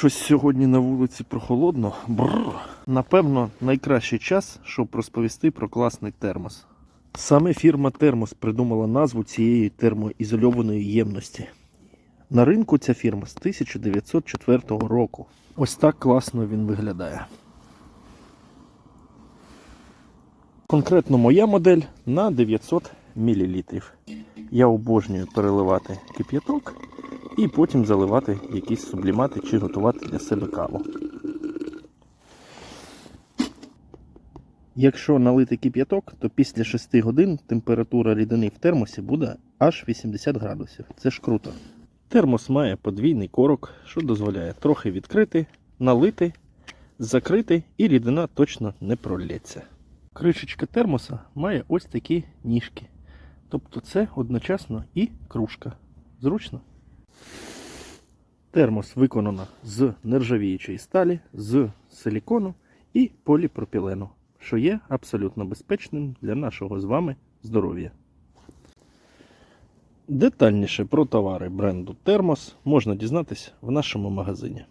Щось сьогодні на вулиці прохолодно. Бррр. Напевно, найкращий час, щоб розповісти про класний термос. Саме фірма Термос придумала назву цієї термоізольованої ємності. На ринку ця фірма з 1904 року. Ось так класно він виглядає. Конкретно моя модель на 900 мл. Я обожнюю переливати кип'яток і потім заливати якісь сублімати чи готувати для себе каву. Якщо налити кип'яток, то після 6 годин температура рідини в термосі буде аж 80 градусів. Це ж круто. Термос має подвійний корок, що дозволяє трохи відкрити, налити, закрити і рідина точно не пролється. Кришечка термоса має ось такі ніжки. Тобто це одночасно і кружка. Зручно. Термос виконано з нержавіючої сталі, з силікону і поліпропілену, що є абсолютно безпечним для нашого з вами здоров'я. Детальніше про товари бренду Термос можна дізнатися в нашому магазині.